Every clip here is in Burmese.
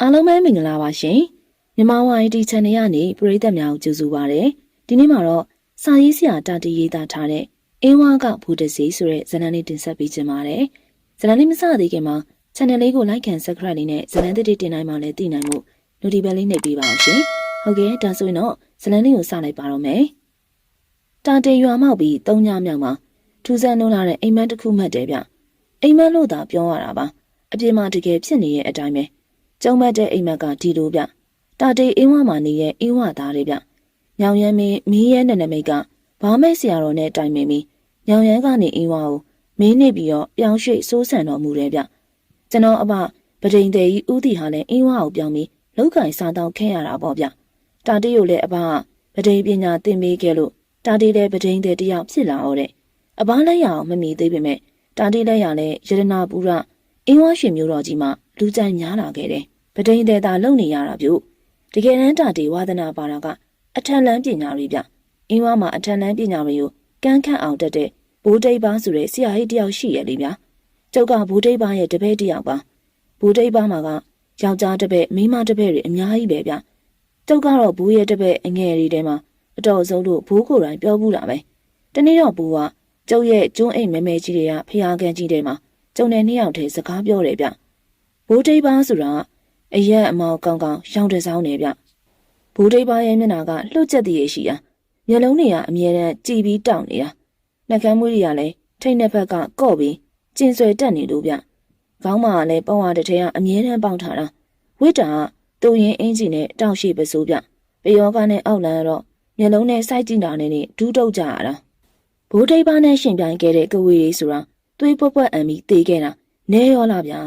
အားလုံးပဲမင်္ဂလာပါရှင်မြန်မာဝိုင်းဒီ channel ကနေပရိသတ်များကိုကြိုဆိုပါရစေဒီနေ့မှာတော့စာရေးဆရာတာတီရေးသားထားတဲ့အင်းဝါကဘူတစီဆိုတဲ့ဇာတ်လမ်းလေးတင်ဆက်ပေးခြင်းပါတယ်ဇာတ်လမ်းလေးမစသေးခင်မှာ channel လေးကို like and subscribe လေးနဲ့ဇာတ်လမ်းတစ်တစ်တင်နိုင်မှလည်းသိနိုင်မှု notification လေးနှိပ်ပေးပါအောင်ရှင်ဟုတ်ကဲ့ဒါဆိုရင်တော့ဇာတ်လမ်းလေးကိုစလိုက်ပါတော့မယ်တာတေရွာမောက်ပြီးသုံးညမြောက်မှာထူးဆန်းနိုးလာတဲ့အိမ်မက်တစ်ခုမှတ်တယ်ဗျအိမ်မက်လို့သာပြောရတာပါအပြင်မှာတကယ်ဖြစ်နေရဲ့အတိုင်းပဲ ကျုံမတ်တဲ့အိမ်မက်ကဒီလိုဗျတာတေးအင်းဝမှာနေရဲ့အင်းဝသားတွေဗျညောင်ရမ်းမင်းမီးရဲနဲ့နမိတ်ကဘာမဲ့ဆရာတော်နဲ့တိုင်ပင်ပြီးညောင်ရမ်းကနေအင်းဝကိုမင်းနေပြီးတော့ပြောင်းရွှေ့စိုးဆန်တော်မူတယ်ဗျကျွန်တော်အဘပဒိန်သေးကြီးဥတီဟာလည်းအင်းဝကိုပြောင်းပြီးလောက်ကင်စားတောင်းခင်းရတာပေါ့ဗျတာတေးကိုလည်းအဘကပဒိန်ပညာသင်ပေးခဲ့လို့တာတေးလည်းပဒိန်သေးတယောက်ဖြစ်လာတော့တဲ့အဘလည်းရအောင်မမီသေးပေမဲ့တာတေးလည်းရလည်းရတနာပူရအင်းဝရှင်မျိုးတော်ကြီးမှ လူကြိုက်များလာခဲ့တယ်ပဒိန်တဲ့တာလုံနေရတာပြုတကယ်တမ်းတာတေဝါဒနာပါတာကအထက်လန်းပညာတွေဗျအင်းဝါမှာအထက်လန်းပညာတွေကိုကန်းခန့်အောင်တက်တဲ့ဘိုးတိတ်ပါဆိုတဲ့ဆရာကြီးတယောက်ရှိရလေဗျာကျုပ်ကဘိုးတိတ်ပါရဲ့တပည့်တယောက်ပါဘိုးတိတ်ပါမှာကယောက်ျားတပည့်မိန်းမတပည့်တွေအများကြီးပဲဗျကျုပ်ကတော့ဘိုးရဲ့တပည့်အငယ်တွေထဲမှာအတော်ဆုံးလို့ဘိုးကိုယ်တိုင်ပြောဘူးတာပဲတနေ့တော့ဘိုးကကျုပ်ရဲ့ကျွန်းအိမ်မဲမဲကြီးတွေကဖျားကန်ကြီးတွေမှာကျုံတဲ့နှစ်ယောက်တည်းစကားပြောတယ်ဗျ ဘိုးတိတ်ပါဆိုတာအရက်အမောင်ကောင်းကောင်းရောင်တစောင်းနေဗျဘိုးတိတ်ပါရဲ့မျက်နှာကလှုပ်ချက်တည်းရရှိတာမျက်လုံးတွေကအမြဲတမ်းကြည်ပြီးတောင့်နေတာနှကမ်းမွေးတွေကလည်းထိတ်နှစ်ဖက်ကကော့ပြီးကျင်ဆွဲတက်နေလို့ဗျခေါင်းမှာလည်းပေါဝါတစ်ထည်ကအမြဲတမ်းပေါက်ထားတာဝိတ္တာကတူရင်အင်ဂျင်နဲ့တောက်ရှိပစိုးဗျပယောကနဲ့အောက်လန်းကတော့မျက်လုံးနဲ့စိုက်ကြည့်တာနဲ့ဒူးတုတ်ကြရတာဘိုးတိတ်ပါနဲ့ရှင်ပြိုင်ခဲ့တဲ့ကဝေးလေးဆိုတာသွေးပွက်ပွက်အံပြီးတေးခဲ့တာနဲရောလာဗျာ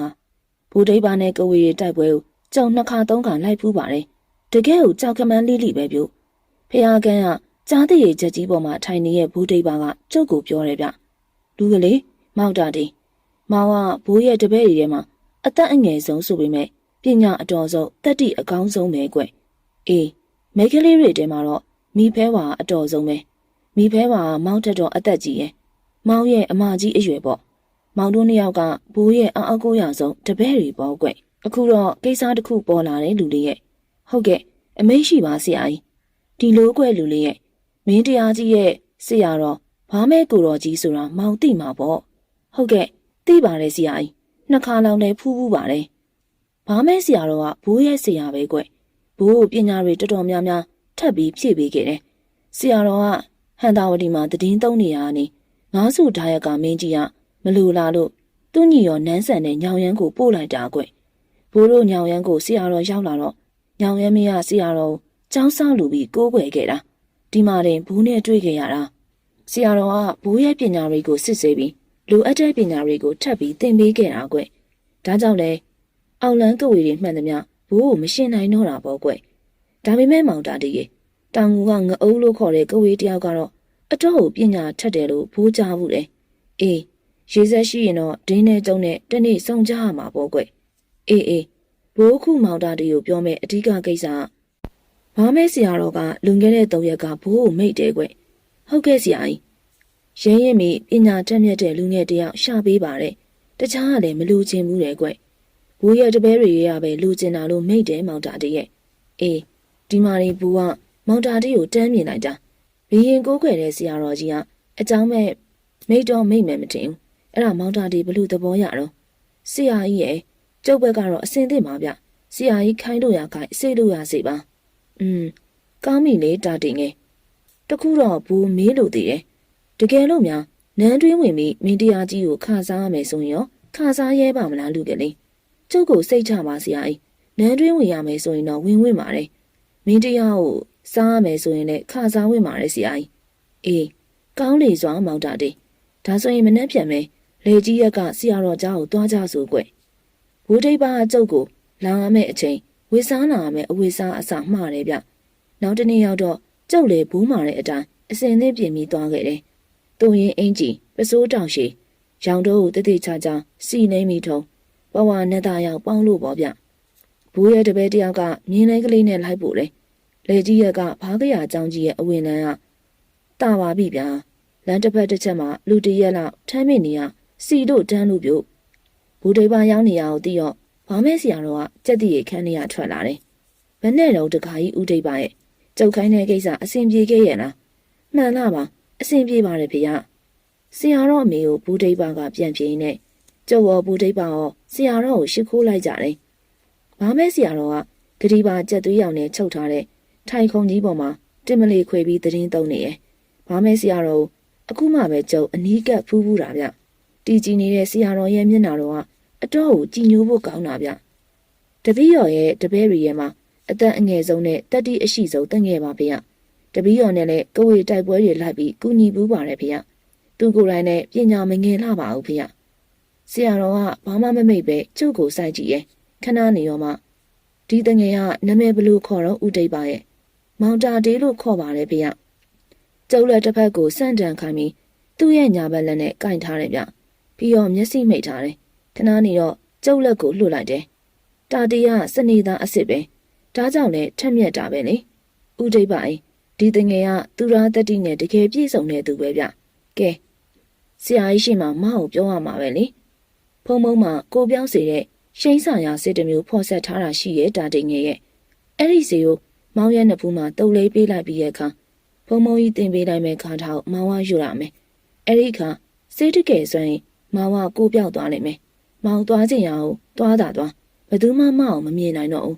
ဘိုးတိတ်ပါနဲ့ကဝေးလေးတိုက်ပွဲကိုကြောင်နှစ်ခါသုံးခါလိုက်ဖူးပါတယ်တကယ်ကိုကြောက်ကမန်းလေးလိပဲပြုဖះကန်ကကြားတရေချက်ကြီးပေါ်မှာထိုင်နေတဲ့ဘူးတိတ်ပါကကျုပ်ကိုပြောတယ်ဗျလူကလေးမောက်တာတီမောင်ကဘိုးရဲ့တပည့်တွေထဲမှာအသက်အငယ်ဆုံးဆိုပေမဲ့ပညာအတော်ဆုံးတက်တိအကောင်းဆုံးပဲကွအေးမိန်းကလေးတွေထဲမှာတော့မိဖဲဝါအတော်ဆုံးပဲမိဖဲဝါမောင်တက်တော်အသက်ကြီးရဲ့မောင်ရဲ့အမကြီးအရွယ်ပေါ့ မောင်တို့နှစ်ယောက်ကဘိုးရဲ့အအကိုရဆုံးတပည့်တွေပေါ့ကွအခုတော့ကိစ္စတစ်ခုပေါ်လာတယ်လူလေးရဲ့ဟုတ်ကဲ့အမိန့်ရှိပါဆရာကြီးဒီလိုကွယ်လူလေးရဲ့မင်းတရားကြီးရဲ့ဆရာတော်ဘာမဲကိုတော်ကြီးဆိုတာမောင်သိမှာပေါ့ဟုတ်ကဲ့သိပါတယ်ဆရာကြီးနှစ်ခါလောက်လည်းဖူးဖူးပါတယ်ဘာမဲဆရာတော်ကဘိုးရဲ့ဆရာပဲကွဘိုးပညာတွေတော်တော်များများထပ်ပြီးဖြည့်ပေးခဲ့တယ်ဆရာတော်ကဟန်တာဝတီမှာတည်င်းသုံးနေရတာနေငါးစုဓာရကမင်းကြီးက မလိုလာလို့သူ့ညီရောနန်းဆန်နဲ့ညောင်ရမ်းကိုပို့လိုက်တာကွဘိုးတို့ညောင်ရမ်းကိုဆရာတော်ရောက်လာတော့ညောင်ရမ်းမင်းကဆရာတော်ကျောင်းဆောင်လူပြီးကိုးကွယ်ခဲ့တာဒီမှာတင်ဘူးနဲ့တွေ့ခဲ့ရတာဆရာတော်ကဘူးရဲ့ပညာတွေကိုစစ်ဆေးပြီးလိုအပ်တဲ့ပညာတွေကိုထပ်ပြီးသင်ပေးခဲ့တာကွဒါကြောင့်လဲအောက်လန်းကဝေတွေမှန်သမျှဘူးကိုမရှင်းနိုင်တော့တာပေါ့ကွဒါပေမဲ့မောင်တာတည်းရေတောင်ငူကငအုပ်လို့ခေါ်တဲ့ကဝေတယောက်ကတော့အတော့ကိုပညာထက်တယ်လို့ဘိုးကြားဘူးလေအေး ရေဆက်ရှိရင်တော့ဒင်းနဲ့ကျုံနဲ့တနေ့စုံကြရမှာပေါ့ကွအေးအေးဘိုးခုမောင်တာတီကိုပြောမဲ့အဓိကကိစ္စကဘာမဲဆရာတော်ကလွန်ခဲ့တဲ့၃ရက်ကဘိုးကိုမိတ်တယ်ကွဟုတ်ကဲ့ဆရာကြီးရဲရင်မိပညာတတ်မြတ်တဲ့လူငယ်တယောက်ရှာပေးပါတယ်တခြားကလည်းမလူချင်ဘူးတယ်ကွဘိုးရဲ့တပည့်တွေရပဲလူချင်တာလို့မိတ်တယ်မောင်တာတီရဲ့အေးဒီမာရီဘိုးကမောင်တာတီကိုတမ်းမြင်လိုက်တာဘီရင်ကိုးကွယ်တဲ့ဆရာတော်ကြီးကအကြောင်းမဲ့မိတ်တော့မိတ်မယ်မတင်ဘူး အဲ့ဒါမောင်တာတီဘလို့သဘောရတော့ဆရာကြီးရဲ့ကျုပ်ဘက်ကတော့အစင်သင့်ပါဗျဆရာကြီးခိုင်းလို့ရခိုင်းစိတ်လို့ရစေပါอืมကောင်းပြီလေတာတင်ငယ်တခုတော့ဘူးမေးလို့သေးတယ်တကယ်လို့များနန်းတွင်းဝင်ပြီးမင်းတရားကြီးကိုခါစားရမယ်ဆိုရင်ရောခါစားရဲပါမလားလူကလေးကျုပ်ကိုစိတ်ချပါဆရာကြီးနန်းတွင်းဝင်ရမယ်ဆိုရင်တော့ဝင်ဝင်ပါတယ်မင်းတရားကိုစားရမယ်ဆိုရင်လည်းခါစားဝင်ပါတယ်ဆရာကြီးအေးကောင်းလေစွာမောင်တာတေဒါဆိုရင်မနှက်ပြန်မယ် လေကြီးရက်ကဆရာတော်เจ้าကိုတွားကြဆိုကွဘိုးထိပ်ပါအကျုပ်ကိုလာရမယ့်အချိန်ဝေစားလာရမယ့်အဝေစားအစာမှားတယ်ဗျနောက်တနေ့ရောက်တော့ကျုပ်လေဘူးမာတဲ့အတိုင်းအစင်သင့်ပြင်ပြီးသွားခဲ့တယ်သူရင်အင်ကြီးပစိုးတောင်ရှိရောင်တော့ကိုတတိချာချာစီနေမိထုံဘဝနဲ့သားရောက်ပေါင်းလို့ပေါ့ဗျဘူးရဲ့တပည့်တယောက်ကမြင်းလေးကလေးနဲ့လိုက်ပို့တယ်လေကြီးရက်ကဘားကရအကြောင်းကြီးရဲ့အဝင်လန်းကတာပါပြီဗျာလမ်းတစ်ဖက်တစ်ချက်မှာလူတရက်လောက်ထမ်းမိနေရ စီတို့တန်းလို့ပြုတ်ဘူဒိပါရောက်နေရအောင်သိတော့ဘာမဲဆရာတော်ကကြက်တီရိတ်ခန်းထဲကထွက်လာတယ်။ဘယ်နဲ့တော့တခါကြီးဦးထိပ်ပါရဲ့ကျုပ်ခိုင်းတဲ့ကိစ္စအဆင်ပြေခဲ့ရဲ့လား။မှန်လားပါအဆင်ပြေပါတယ်ဖေ။ဆရာတော်အမေကိုဘူးထိပ်ပါကပြန်ပြေးနေကျုပ်ရောဘူးထိပ်ပါရောဆရာတော်ကိုရှ िख ိုးလိုက်ကြတယ်။ဘာမဲဆရာတော်ကဂရီပါကြက်သွေးရောင်နဲ့ချုပ်ထားတဲ့ထိုင်ခုံကြီးပေါ်မှာတင်မလီခွေပြီးသတင်းသုံးနေရဲ့။ဘာမဲဆရာတော်အခုမှပဲကျုပ်အနီးကပ်ဖူးဖူးတာဗျ။ တီကြည်နေတဲ့ဆရာတော်ရဲ့မျက်နှာတော်ကအတော့ကိုကြည်ညိုဖို့ကောင်းတာဗျ။တပည့်တော်ရဲ့တပည့်ရီရဲ့မှာအသက်အငယ်ဆုံးနဲ့တက်တိအရှိဆုံးတက်ငယ်ပါဗျ။တပည့်တော်နဲ့လည်းကိုဝေတိုက်ပွဲတွေလိုက်ပြီးကုညီပူးပါတယ်ဗျ။သူကိုယ်တိုင်နဲ့ပညာမငယ်လှပါဘူးဗျ။ဆရာတော်ကဘာမှမမိတ်ပဲကျုပ်ကိုစိုက်ကြည့်ရဲ့ခဏနေရောမှဒီတငယ်ကနာမည်ဘလို့ခေါ်တော့ဦးတိတ်ပါရဲ့မောင်တာတေးလို့ခေါ်ပါတယ်ဗျ။ကျုပ်လက်တစ်ဖက်ကိုစန့်တန်ခိုင်းပြီးသူ့ရဲ့ညာဘက်လက်နဲ့ကင်ထားတယ်ဗျ။ ပြီးတော့မျက်စိမိတ်ထားတယ်။ခဏနေတော့ကျုပ်လက်ကိုလှုပ်လိုက်တယ်။တာတီးကစနေသားအစ်စ်ပဲ။ဒါကြောင့်လည်းထက်မြက်တာပဲလေ။ဦးတိတ်ပါအိဒီတငယ်ကသူရာတတိနဲ့တကယ်ပြည့်စုံတဲ့သူပဲဗျ။ကဲဆရာကြီးရှိမှမအောင်ပြောရမှာပဲလေ။ဖုံဖုံမှာကိုပြောင်းစေတဲ့ရှိန်းစာရာစစ်တမျိုးဖော်ဆက်ထားတာရှိရဲ့တာတိငယ်ရဲ့အဲ့ဒီစီကိုမောင်ရဲ့နှစ်ဖူးမှာတုပ်လေးပေးလိုက်ပြီးရဲ့အခါဖုံဖုံကြီးတင်ပေးလိုက်မဲ့ခါထောက်မောင်ဝယူရမယ်အဲ့ဒီအခါစိတ်တကယ်ဆိုရင် မောင်ဝကိုပြောက်သွားလိမ့်မယ်မောင်သွားချင်ရအောင်သွားတာသွားဘယ်သူမှမအောင်မမြင်နိုင်တော့ဘူး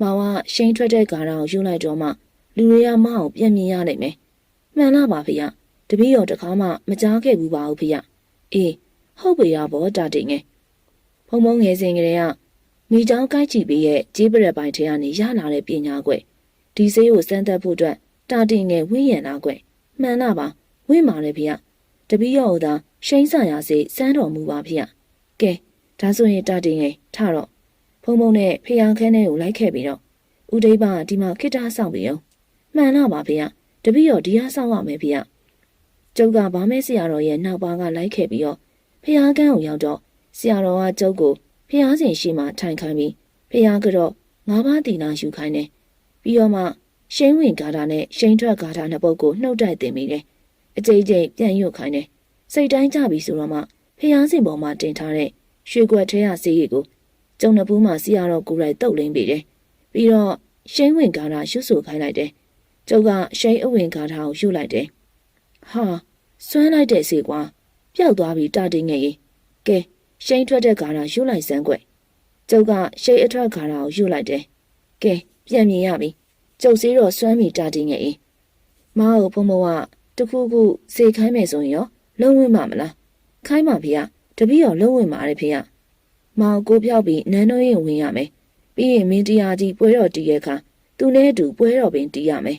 မောင်ဝရှိန်ထွက်တဲ့ကားတော့ယူလိုက်တော့မှလူတွေကမအောင်ပြန်မြင်ရလိမ့်မယ်မှန်လားပါဖေရတပည့်တော်တခါမှမကြားခဲ့ဘူးပါဘူးဖေရအေးဟုတ်ပေရဘောတာတိငယ်ဖုံဖုံငယ်စဉ်ကလေးကမိချောင်းကိုက်ကြည့်ပြီးရဲ့ကြေးပရက်ပိုင်းထဲကနေရလာတဲ့ပညာကွယ်ဒီဆေးကိုစမ်းသပ်ဖို့အတွက်တာတင်ငယ်ဝင်းရံလာကွယ်မှန်လားပါဝင်းပါလေဖေ။တပည့်ရောသာ ရှိန်းဆာရစေစမ်းတော်မူပါဖေ။ကဲဒါဆိုရင်တာတင်ငယ်ထတော့ဖုံဖုံနဲ့ဖေယခန်းထဲကိုလိုက်ခဲ့ပြီးတော့ဦးဒိဗ္ဗဒီမှာခိတ္တဆောက်ပြီးအောင်မှန်လားပါဖေ။တပည့်ရောဒီဟာဆောက်ရမယ်ဖေ။ကျုပ်ကဗာမဲဆရာတော်ရဲ့နောက်ပါကလိုက်ခဲ့ပြီးတော့ဖေယခန်းကိုရောက်တော့ဆရာတော်ကကျုပ်ကိုဖျားစင်ရှိမှထိုင်ခိုင်းပြီးဖျားကတော့ငါးပါးတီနာယူခိုင်းတယ်ပြီးတော့မှရှိန်ဝင်ဂါထာနဲ့ရှိန်ထွက်ဂါထာနှစ်ပုဒ်ကိုနှုတ်တိုက်တင်မိတယ်အကြိမ်ကြိမ်ပြန်ရွတ်ခိုင်းတယ် စိတ်တိုင်းကြပြီဆိုတော့မှဖျားစင်ပေါ်မှာတင်ထားတဲ့ရွှေကွက်ထဲရစီးရီကိုကျုံနှစ်ပူးမှစီရတော့ကိုယ်တိုင်တုတ်လင်းပေးတယ်ပြီးတော့ရှိန်ဝင်ဂါထာရွတ်ဆိုခိုင်းလိုက်တယ်ကျုပ်ကရှိန်အဝင်ဂါထာကိုယူလိုက်တယ်ဟာစွမ်းလိုက်တဲ့စီကွာပျောက်သွားပြီတာတင်ငယ်ကြီးကဲရှိန်ထွက်တဲ့ဂါရာယူလိုက်စမ်းကွကျုပ်ကရှိန်အထွက်ဂါရာကိုယူလိုက်တယ်ကဲပြန်မြင်ရပြီကျုပ်စည်းတော့စွမ်းမိတာတင်ငယ်အေးမအောင်ဖုံဖုံကတခုခုစေခိုင်းမယ်ဆိုရင်ရော လုံးဝမမလားခိုင်းပါဖေ။တပည့်ရောလုံးဝပါတယ်ဖေ။မောင်ကိုဖြောက်ပြီးနန်းတော်ရင်ဝင်ရမယ်ပြီးရင်မင်းတရားကြီးပွဲတော်တည်ရဲ့အခါသူနဲ့အတူပွဲတော်ပင်တည်ရမယ်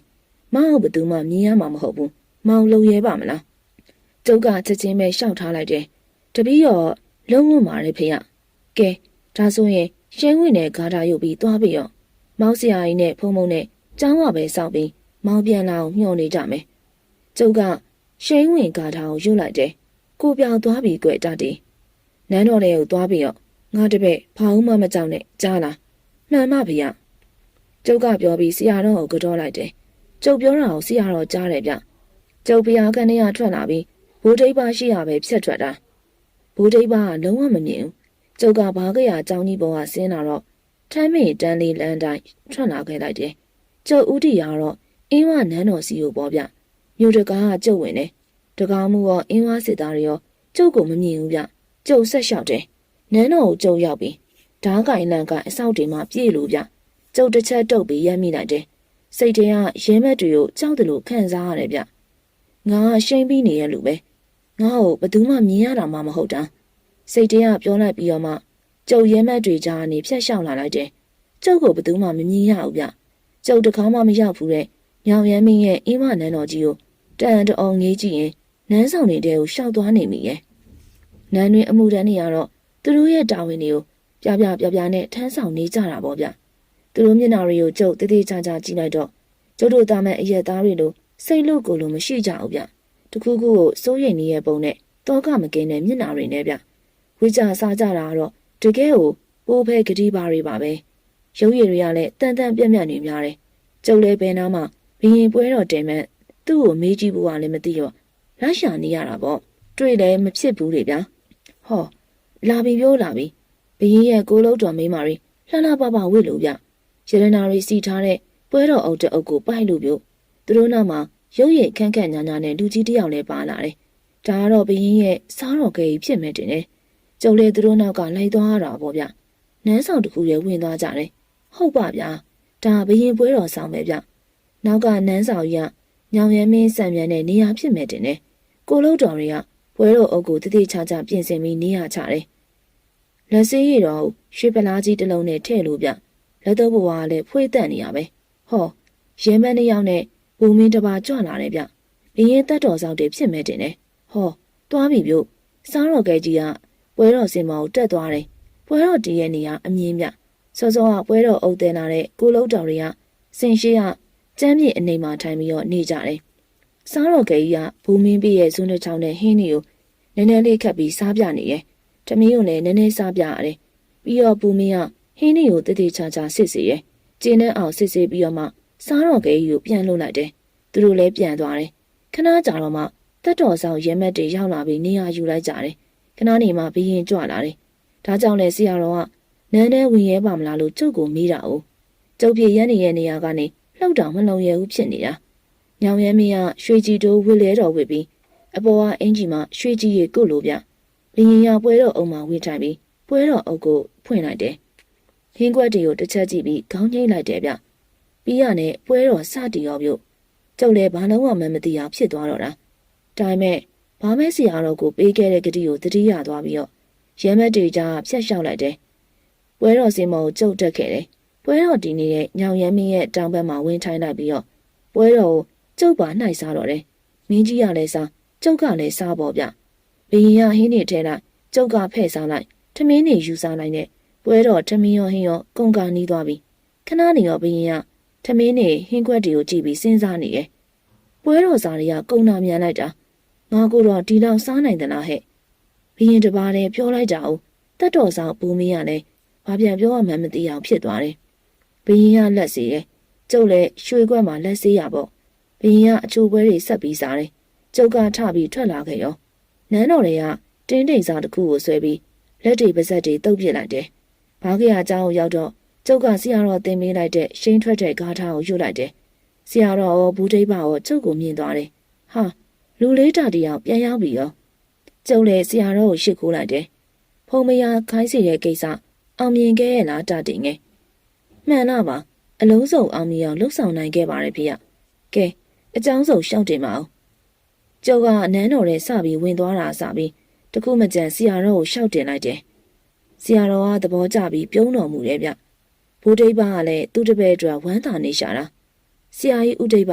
မောင်ဘသူမှမြင်ရမှာမဟုတ်ဘူးမောင်လုံရဲပါမလားကျုပ်ကချက်ချင်းပဲရှောက်ထားလိုက်တယ်တပည့်ရောလုံးဝမာတယ်ဖေ။ကဲဒါဆိုရင်ရှင်းဝင်တဲ့ဂါထာရုပ်ပြီးသွားပြီရော။မောင်ဆရာကြီးနဲ့ဖုံဖုံနဲ့ကျောင်းဝပဲစောက်ပြီးမောင်ပြန်လာအောင်ညှော်နေကြမယ်။ကျုပ်က ရှင်းဝင်ဂါထာကိုယူလိုက်တယ်။ကိုပြောင်သွားပြီကွတာတီ။နန်းတော်လေးကိုသွားပြီးတော့ငါတပည့်ဘာမှမကြောက်နဲ့ကြားလား။မှန်ပါဗျာ။ကျုပ်ကပြောပြီးဆရာတော်ကိုကြောလိုက်တယ်။ကျုပ်ပြောတာကိုဆရာတော်ကြားတယ်ဗျ။ကျုပ်ဘုရားကနေရထွက်လာပြီးဘိုးတိတ်ပါရှိရပဲဖြတ်ထွက်တာ။ဘိုးဒိတ်ပါကလုံးဝမမြင်ဘူးကျုပ်ကဘာကရအကြောင်းကြီးပေါ်ကဆင်းလာတော့ထမ်းမေတန်းလေးလမ်းတိုင်းထွက်လာခဲ့လိုက်တယ်ကျုပ်ဦးတီရတော့အင်းဝနန်းတော်စီကိုပေါ်ပြမြို့တကားကကျုပ်ဝင်တယ် တကားမှုရောအင်းဝစစ်သားတွေရောကျုပ်ကိုမမြင်ဘူးဗျကျုပ်ဆက်လျှောက်တယ်နန်းတော်ကိုကျုပ်ရောက်ပြီးဓားကင်လန်ကအဆောက်တွေမှာပြည့်လို့ဗျကျုပ်တစ်ချက်တုတ်ပြီးရက်မိလိုက်တယ်စိတ်ထဲကရဲမက်တွေကိုကြောက်တယ်လို့ခံစားရတယ်ဗျငါကရှိန်ပြီးနေရလို့ပဲငါ့ကိုဘယ်သူမှမြင်ရတာမှမဟုတ်တာစိတ်ထဲကပြောလိုက်ပြီးတော့မှကျုပ်ရဲမက်တွေကြားကနေဖြတ်လျှောက်လာလိုက်တယ်ကျုပ်ကိုဘယ်သူမှမမြင်ရဘူးဗျကျုပ်တကားမှမရောက်ဘူးတဲ့ညောင်ရမ်းမင်းရဲ့အင်းမနန်းတော်ကြီးကိုတန်တအောင်ငေးကြည့်ရင် နန်းဆောင်နေတဲ့ကိုရှောက်သွားနေမိရဲ့နန်းတွင်အမှုတန်းတွေကတော့သူတို့ရဲ့တာဝန်တွေကိုပြပြပြပြနဲ့ထမ်းဆောင်နေကြတာပေါ့ဗျသူတို့မျက်နှာတွေကိုကျုပ်တည်တည်ချာချာကြည့်လိုက်တော့ကျုပ်တို့သားမဲ့အရက်သားတွေလိုစိတ်လို့ကိုယ်လိုမရှိကြဘူးဗျတခုခုကိုစိုးရိမ်နေရဲ့ပုံနဲ့တောကမကင်းတဲ့မျက်နှာတွေနဲ့ဗျဝိကြစားကြတာကတော့တကယ်ကိုပိုးဖဲဂတိပါတွေပါပဲရုပ်ရည်တွေကလည်းတန်တန်ပြက်ပြက်နေများတယ်ကျုပ်လည်းဘယ်နာမှဘရင်ပွဲတော်တင်မဲ့သူ့ကိုမေးကြည့်ဖို့ကလည်းမသိတော့ လက်ရှာနေရတာပေါ့တွေ့လည်းမဖြစ်ဘူးလေဗျာဟောလာပြီပြောလာပြီဘရင်ရဲ့ကိုလုံးတော်မိန်းမတွေလှလှပပဝိလို့ဗျရတနာရီစီထားတဲ့ပွဲတော်အုပ်တအုပ်ကိုပိုက်လို့ပြုတ်သူတို့နောက်မှာရုပ်ရည်ခန့်ခန့်ညာညာနဲ့လူကြီးတစ်ယောက်လည်းပါလာတယ်ဒါကတော့ဘရင်ရဲ့စားတော်ကလေးဖြစ်မဲ့တင်တယ်ကျုပ်လည်းသူတို့နောက်ကလိုက်သွားရတာပေါ့ဗျနန်းဆောင်တစ်ခုရဲ့ဝင်သွားကြတယ်ဟုတ်ပါဗျာဒါဘရင်ပွဲတော်ဆောင်ပဲဗျနောက်ကနန်းဆောင်ကြီးက ညောင်ရမင်းစံမြန်တဲ့နေရာဖြစ်မဲ့တင်တယ်ကိုလုံးတော်တွေကပွဲတော်အုပ်ကိုတတိချာချာပြင်ဆင်ပြီးနေရချတယ်လက်စေးရတော့ရွှေပလားကြီးတစ်လုံးနဲ့ထည့်လို့ဗျလက်တော့ဘွားကလည်းဖွေးတက်နေရပဲဟောရဲမန်းတစ်ယောက်နဲ့ဘူမင်းတစ်ပါးကြွလာတယ်ဗျဘရင်တက်တော်ဆောင်တွေဖြစ်မဲ့တင်တယ်ဟောသွားပြီပြုတ်စားတော်ကဲကြီးကပွဲတော်စင်မောင်တက်သွားတယ်ပွဲတော်တည်ရဲ့နေရာအမြင်ဗျစောစောကပွဲတော်အုပ်တင်လာတဲ့ကိုလုံးတော်တွေကစင်ရှိက ကျမ်းမြေအနေမှာထိုင်ပြီးတော့နေကြတယ်စားတော်ကဲကြီးကဘူမင်းပြည့်ရဲ့ဇွန်းတစ်ချောင်းနဲ့ဟင်းတွေကိုနည်းနည်းလေးခတ်ပြီးစားပြနေရဲ့တမီးကိုလည်းနည်းနည်းစားပြရတယ်ပြီးတော့ဘူမင်းကဟင်းတွေကိုတည်တည်ချာချာစစ်စီရဲ့ကျင်းနဲ့အောင်စစ်စစ်ပြီးတော့မှစားတော်ကဲကြီးကိုပြန်လှုပ်လိုက်တယ်သူတို့လည်းပြန်သွားတယ်ခဏကြာတော့မှတက်တော်ဆောင်ရဲမက်တွေရောက်လာပြီးနေရာယူလိုက်ကြတယ်ခဏနေမှဘရင်ကြွလာတယ်ဒါကြောင့်လေဆရာတော်ကနန်းထဲဝင်ရဲပါမလားလို့ကျုပ်ကိုမေးတာ哦ကျုပ်ပြေရန်နေရဲ့နေရာကနေ လှုပ်တောင်မလုံရဘူးဖြစ်နေတာညောင်ရဲမင်းကရွှေကြည်တိုးဝစ်လဲတော်ဝစ်ပြီးအပေါ်ကအင်ကြီးမှရွှေကြည်ရီကုတ်လို့ဗျဘရင်ရပွဲတော်အုံမှာဝင်ထိုင်ပြီးပွဲတော်အုပ်ကိုဖွင့်လိုက်တယ်ဟင်းခွက်တွေကိုတစ်ချက်ကြည့်ပြီးခေါင်းငိမ့်လိုက်တယ်ဗျပြီးရနဲ့ပွဲတော်စတီရောပြုတ်ကျုပ်လည်းဘာလုံးဝမမသိအောင်ဖြစ်သွားတော့တာဒါပေမဲ့ဘာမဲစီအားတော့ကိုပေးခဲ့တဲ့ဂတိကိုတတိယသွားပြီးတော့ရဲမက်တွေကြားဖြတ်လျှောက်လိုက်တယ်ပွဲတော်စင်မောကိုကျုပ်တက်ခဲ့တယ် ပွဲတော်ဒီနေတဲ့ညောင်ရဲမင်းရဲ့တောင်ဘက်မှာဝင်ထိုင်လိုက်ပြီးတော့ပွဲတော်ကိုကျုပ်ပါနှိုက်စားတော့တယ်မင်းကြီးကလည်းစားကျုပ်ကလည်းစားပေါ့ဗျဘရင်ရဟင်းနေထဲလိုက်ကျုပ်ကဖဲ့စားလိုက်ထမင်းနေယူစားလိုက်နဲ့ပွဲတော်ထမင်းရောဟင်းရောကုန်ကာနီးသွားပြီခဏနေရောဘရင်ရထမင်းနေဟင်းခွက်တွေကိုကြည့်ပြီးစဉ်းစားနေရဲ့ပွဲတော်စားတွေကကုံနာမြန်လိုက်တာငါကိုတော့ဒီလောက်စားနိုင်သလားဟဲ့ဘရင်တပါးလည်းပြောလိုက်ကြအောင်တက်တော်ဆောင်ပူမင်းကလည်းဘာပြန်ပြောရမှန်းမသိအောင်ဖြစ်သွားတယ် ဘရင်ကလက်စီရဲ့ကျုပ်လည်းရွှေခွက်မှာလက်စေးရပေါ့ဘရင်ကအချိုပွဲတွေဆက်ပြီးစားတယ်ကျုပ်ကထပြီးထွက်လာခဲ့ရောနန်းတော်တွေကတင်းတိမ်စားတစ်ခုကိုဆွဲပြီးလက်တွေပါဇက်တွေတုပ်ပစ်လိုက်တယ်ဘားကရအကြောင်းရောက်တော့ကျုပ်ကဆရာတော်တင်ပေးလိုက်တဲ့ရှိန်ထွက်တဲ့ဂါထာကိုယူလိုက်တယ်ဆရာတော်ရောဘူးဒိဗ္ဗရောကျုပ်ကိုမြင်သွားတယ်ဟာလူလေးတာတယောက်ပြန်ရောက်ပြီရောကျုပ်လည်းဆရာတော်ကိုရှစ်ခိုးလိုက်တယ်ဖုံမယာခိုင်းစီတဲ့ကိစ္စအောင်မြင်ခဲ့ရဲ့လားတာတင်ငယ် မှန်လားပါအလုံးစုံအောင်မြင်အောင်လှုပ်ဆောင်နိုင်ခဲ့ပါတယ်ဖေ။ကဲအကြောင်းစုံရှောက်တင်ပါအောင်။ကျော်ကနန်းတော်ထဲစပြီးဝင်သွားတာစပြီးတခုမကြံဆရာတော်ကိုရှောက်တင်လိုက်တယ်။ဆရာတော်ကသဘောကျပြီးပြုံးတော်မူတယ်ဗျ။ဘိုးဒိဗ္ဗကလည်းသူ့တပည့်အတွက်ဝမ်းသာနေရှာတာ။ဆရာကြီးဥဒိဗ္ဗ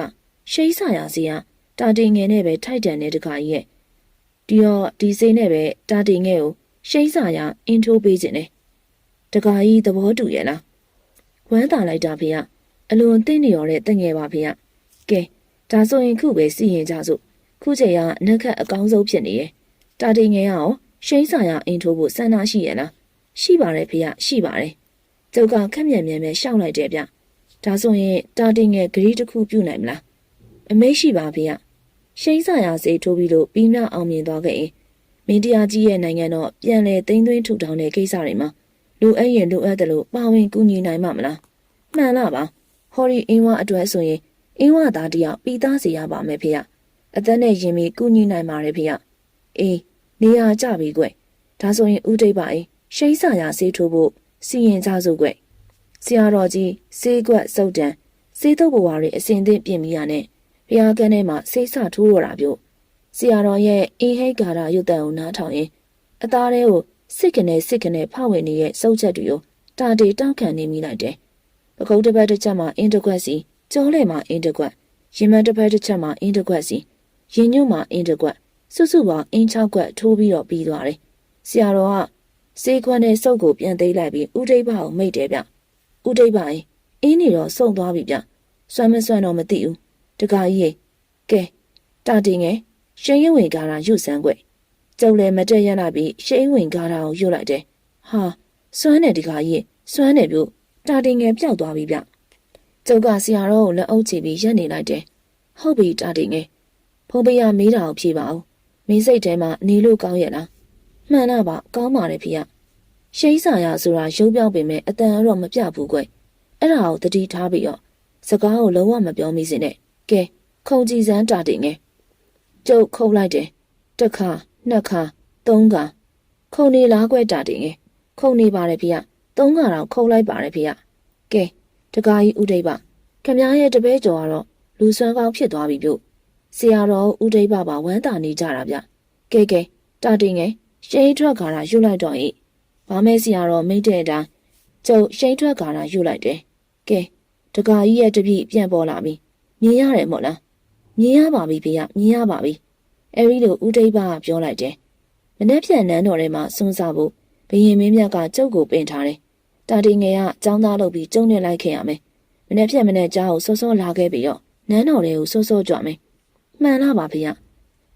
ရှိဆရာစီကတာတင်ငယ်နဲ့ပဲထိုက်တန်တဲ့တခါကြီးရဲ့ဒီတော့ဒီစိတ်နဲ့ပဲတာတင်ငယ်ကိုရှိဆရာအင်ထိုးပေးခြင်းနဲ့တခါကြီးသဘောတူရဲ့လား။ ဝမ်းသာလိုက်တာဖေရ။အလွန်သိနေရတဲ့တငယ်ပါဖေရ။ကဲဒါဆိုရင်ခုပဲစီရင်ကြစို့ခုချိန်ကနှက်ခတ်အကောင်းဆုံးဖြစ်နေရဲ့တာတင်ငယ်ရောရှိန်းစာရအင်ထိုးဖို့စန္ဒရှိရဲ့လားရှိပါတယ်ဖေရရှိပါတယ်ကျုပ်ကခက်မြန်မြန်ပဲရှောက်လိုက်တယ်ဗျဒါဆိုရင်တာတင်ငယ်ဂရီတစ်ခုပြုတ်နိုင်မလားအမေရှိပါဖေရရှိန်းစာရစေးထိုးပြီးလို့ပြီးမြောက်အောင်မြင်သွားခဲ့ရင်မင်းတရားကြီးရဲ့နိုင်ငံတော့ပြန်လဲသိမ်းသွင်းထူထောင်တဲ့ကိစ္စတွေမှာ လူအဲ့ရင်လူအဲ့တယ်လို့ပါဝင်ကူညီနိုင်မှာမလားမှန်လားပါဟော်ရီအင်းဝအတွက်ဆိုရင်အင်းဝသားတယောက်ပြီးသားစီရပါမယ်ဖေရအသက်နဲ့ရင်ပြီးကုညီနိုင်ပါတယ်ဖေရအေးနေရာကြပြီကွဒါဆိုရင်ဥဒိတ်ပါအေးရှိဆာရဆေးထိုးဖို့စီရင်ကြစို့ကွဆရာတော်ကြီးဆေးကွက်စုတ်တန်ဆေးတုပ်ဘဝတွေအစဉ်သင့်ပြင်ပြီးရနဲ့ဘုရားကန်းထဲမှာဆေးဆထိုးရတာပြုတ်ဆရာတော်ရဲ့အေဟိတ်ဂါရရုတ်တန်ကိုနားထောင်ရင်အသားတွေကို စစ်ကနေစစ်ကနေဖောက်ဝင်နေတဲ့စုပ်ချက်တွေကိုတာတေတောက်ခံနေမိလိုက်တယ်ပကုတ်တစ်ပတ်တစ်ချက်မှာအင်တကွက်စီကျောလဲမှာအင်တကွက်ရင်မတစ်ပတ်တစ်ချက်မှာအင်တကွက်စီရင်ညွတ်မှာအင်တကွက်စုစုပေါင်းအင်း6ကွက်ထိုးပြီးတော့ပြီးသွားတယ်ဆရာတော်ကစေခွန်းနဲ့စုပ်ကိုပြန်သိမ်းလိုက်ပြီးဥဒိဗ္ဗကိုမိတ်တယ်ဗျဥဒိဗ္ဗရင်အင်းနေတော့စုံသွားပြီဗျစွမ်းမစွမ်းတော့မသိဘူးတခါကြီးကဲတာတင်ငယ်ရှင်းရင်ဝင်ကားတာရွတ်စမ်းကွကျု ပ်လည်းမတက်ရလာပြီးရှင်းဝင်ကားတာကိုရွတ်လိုက်တယ်ဟာစွမ်းတယ်ဒီခါကြီးစွမ်းတယ်ပြုတ်တာတင်ငယ်ပျောက်သွားပြီဗျကျုပ်ကဆရာတော်ကိုလက်အုပ်ချပြီးရက်နေလိုက်တယ်ဟုတ်ပြီတာတင်ငယ်ဖုံးပေးရမေးတာကိုဖြေပါဦးမင်းစိတ်ထဲမှာနေလို့ကောင်းရဲ့လားမှန်တော့ပါကောင်းပါတယ်ဖေရရှိန်းစာရဆိုတာရုပ်ပြောက်ပေမဲ့အတန်ကတော့မပြဘူးကွအဲ့ဒါကိုတတိထားပြီးတော့စကားကိုလုံးဝမပြောမိစေနဲ့ကဲခုံကြည်စမ်းတာတင်ငယ်ကျုပ်ခုတ်လိုက်တယ်တစ်ခါ နှစ်ခါသုံးခါခုံနေလားကွတာတင်ငယ်ခုံနေပါတယ်ဖေ။သုံးခါတော့ခုတ်လိုက်ပါတယ်ဖေ။ကဲတကားကြီးဥဒိပ်ပါခမရဲ့တပည့်ကျော်ကတော့လူစွမ်းကောင်းဖြစ်သွားပြီပြု့ဆရာတော်ဥဒိပ်ပါပါဝမ်းတာနေကြတာဗျကဲကဲတာတင်ငယ်ရှိန်ထွက်ခါတာယူလိုက်တော့ဤဘာမဲဆရာတော်မိတ်တဲ့အတိုင်းကျုပ်ရှိန်ထွက်ခါတာယူလိုက်တယ်ကဲတကားကြီးရဲ့တပြည့်ပြန်ပေါ်လာပြီမြင်ရတယ်မို့လားမြင်ရပါပြီဖေမြင်ရပါပြီ အဲဒီလိုဥဒိပ်ပါပြောလိုက်တယ်မနေ့ဖြန်နန်းတော်ထဲမှာစွန်းစားဖို့ဘရင်မင်းမြတ်ကကျုပ်ကိုပင်ထားတယ်တာတင်ငယ်ကចောင်းသားလုပ်ပြီးကျုံနေလိုက်ခဲ့ရမယ်မနေ့ဖြန်မနေ့เจ้าကိုစောစောလာခဲ့ပြီးတော့နန်းတော်တွေကိုစောစောကြွမယ်မှန်လားပါဖေ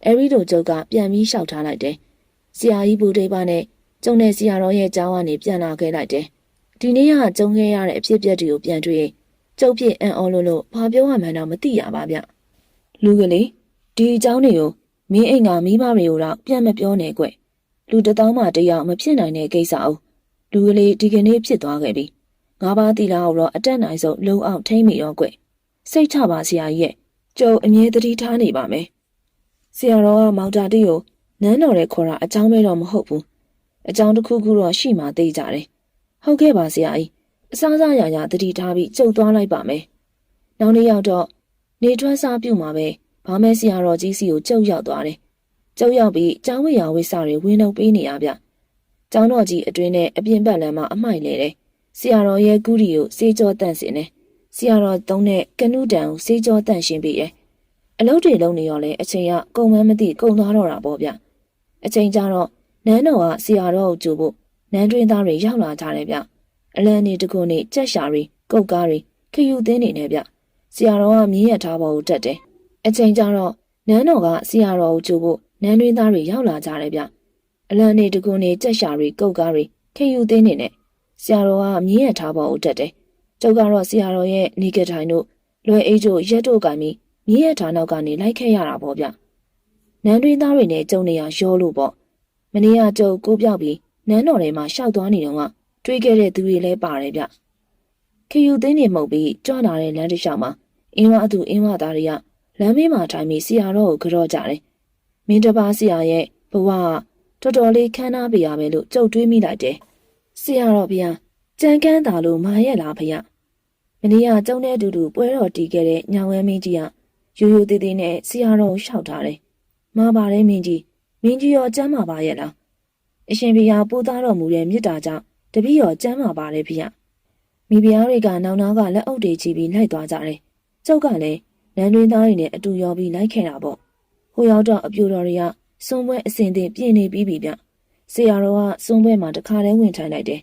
အဲဒီလိုကျုပ်ကပြန်ပြီးလျှောက်ထားလိုက်တယ်ဆရာကြီးဘူဒိပ်ပါနဲ့ကျုံတဲ့ဆရာတော်ရဲ့ကျောင်းကနေပြန်လာခဲ့လိုက်တယ်ဒီနေ့ကကျုံခဲ့ရတဲ့အဖြစ်အပျက်တွေကိုပြန်တွေ့ရင်ကျုပ်ဖြစ်အံ့ဩလို့လို့ဘာပြောရမှန်းတော့မသိရပါဗျလူကလေးဒီအကြောင်းတွေကို မင်းအိမ်ကမိမတွေကိုတော့ပြန်မပြောနဲ့ကွလူတစ်သောင်းမှတယောက်မဖြစ်နိုင်တဲ့ကိစ္စအုပ်လူကလေးဒီကနေ့ဖြစ်သွားခဲ့ပြီငါးပါးတီလာကိုတော့အတက်နိုင်ဆုံးလုံအောင်ထိမ့်မိရောကွစိတ်ချပါဆရာကြီးရဲ့ကျုံအမြဲတတိထားနေပါမယ်ဆရာတော်ကမောင်တာတီကိုနန်းတော်ရဲ့ခေါ်တာအကြောင်းပဲတော့မဟုတ်ဘူးအကြောင်းတစ်ခုခုတော့ရှိမှသိကြတယ်ဟုတ်ကဲ့ပါဆရာကြီးအစားစားရရတတိထားပြီးကြုံသွားလိုက်ပါမယ်နောက်နေ့ရောက်တော့နေထွက်စားပြုတ်မှာပဲ ဘာမဲဆရာတော်ကြီးစီကိုကြုံရောက်သွားတယ်ကျုပ်ရောက်ပြီးကျောင်းဝေယဝိစာတွေဝင်းနှုတ်ပေးနေရဗျ။ကျောင်းတော်ကြီးအတွင်းနဲ့အပြင်ဘက်လမ်းမှာအမိုက်လေတယ်။ဆရာတော်ရဲ့ကူရီကိုစေးကြောတန့်စင်တယ်။ဆရာတော်သုံးတဲ့ကနုတန်ကိုစေးကြောတန့်ရှင်းပြီးတယ်။အလုပ်တွေလုံးနေရောလဲအချိန်ကကုံမန်းမသိကုံသွားတော့တာပေါ့ဗျ။အချိန်ကျတော့နန်းတော်ကဆရာတော်ကိုကြိုဖို့နန်းတွင်းသားတွေရောက်လာကြတယ်ဗျ။အလန်းနေတကုနေကြက်ရှာတွေကုတ်ကားတွေခယူသင်းနေတယ်ဗျ။ဆရာတော်ကမြင်းရထားပေါ်ကိုတက်တယ်။ အချိန်ကျတော့နန်းတော်ကဆရာတော်ကိုကြိုဖို့နန်းတွင်းသားတွေရောက်လာကြတယ်ဗျအလံနေတကွန်းနေကြက်ရှာတွေကုတ်ကားတွေခေယူသေးနေနဲ့ဆရာတော်ကမြင်းရထားပေါ်ဦးတက်တယ်ကျုပ်ကတော့ဆရာတော်ရဲ့နေကထိုင်တို့လွယ်အိတ်တို့ရက်တို့ကင်ပြီးမြင်းရထားနောက်ကနေလိုက်ခဲ့ရတာပေါ့ဗျနန်းတွင်းသားတွေနဲ့ကြုံနေရရောလို့ပေါ့မနေ့ကကျုပ်ကိုပြောက်ပြီးနန်းတော်ထဲမှာရှောက်သွားနေတော့ကတွေးခဲ့တဲ့သူတွေလည်းပါတယ်ဗျခေယူသိန်းနေမှုတ်ပြီးကြွလာတဲ့လမ်းတစ်လျှောက်မှာအင်းဝအသူအင်းဝသားတွေက လမ်းမေးမှာထိုင်ပြီးဆရာတော်ကိုကြော့ကြတယ်မင်းတပါဆရာရဲ့ဘဝကတော်တော်လေးခမ်းနားပြရမယ်လို့ကြုံတွေးမိလိုက်တယ်။ဆရာတော်ဗျာကြမ်းကန်းတာလို့မာရဲ့လားဖေ။မနေ့ကကျုံတဲ့အတူတူပွဲတော်တီးခဲ့တဲ့ညောင်ဝဲမင်းကြီးကရိုးရိုးသေးသေးနဲ့ဆရာတော်ကိုရှောက်ထားတယ်။မာပါတယ်မင်းကြီးမင်းကြီးရောကျမ်းမာပါရဲ့လား။အရှင်ဘုရားပို့သားတော်မူတဲ့မြစ်တာကြောင့်တပည့်ရောကျမ်းမာပါတယ်ဖေ။မိဖုရားတွေကနောင်နောက်ကလက်အုပ်တွေချီပြီးလိုက်သွားကြတယ်။ကျုပ်ကလည်း နန်းတွင်းသားတွေနဲ့အတူရောပြီးလိုက်ခဲ့တာပေါ့ဟိုရောက်တော့အပြူတော်တွေကစွန်ပွဲအစင်တင်ပြင်းနေပြီးပြီဗျဆရာတော်ကစွန်ပွဲမှာတခါတည်းဝင်ထိုင်လိုက်တယ်